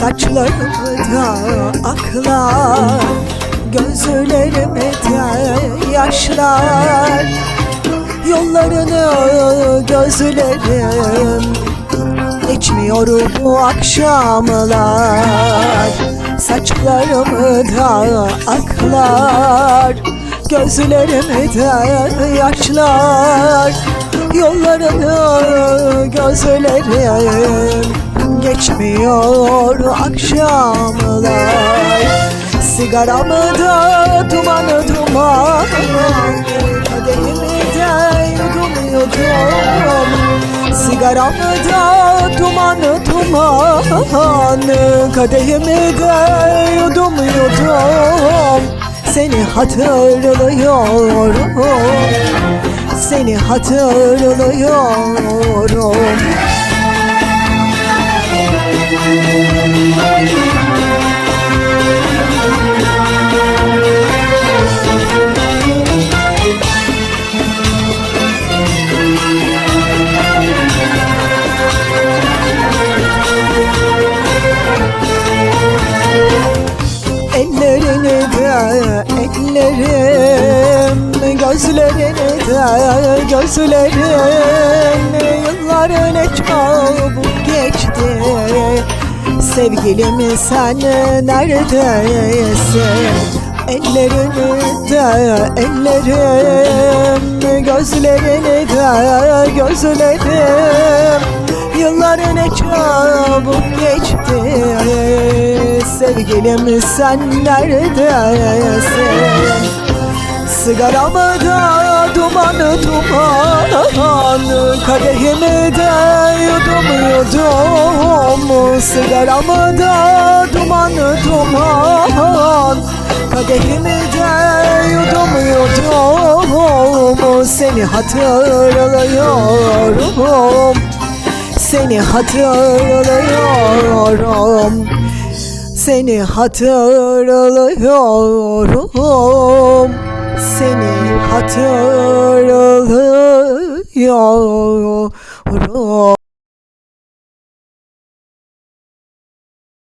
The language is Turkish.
Saçlarımda aklar Gözlerimde yaşlar. Yollarını gözlerim Geçmiyor bu akşamlar. Saçlarımda aklar Gözlerimde yaşlar. Yollarını gözlerim Geçmiyor akşamlar. Sigaramı da dumanı duman Kadehimi de yudum yudum Sigaramı da dumanı duman Kadehimi de yudum yudum Seni hatırlıyorum. Seni hatırlıyorum ellerim Gözlerini gözlerim. Yıllar ne çabuk geçti. Sevgilim sen neredesin? Ellerini de ellerim. Gözlerini gözlerim. Yıllar ne çabuk geçti Sevgilim sen neredesin? Sigaramı da dumanı duman. Kadehimi de yudum yudum. Sigaramı da dumanı duman. Kadehimi de yudum yudum. Seni hatırlıyorum. Seni hatırlıyorum Seni hatırlıyorum. Seni hatırlıyorum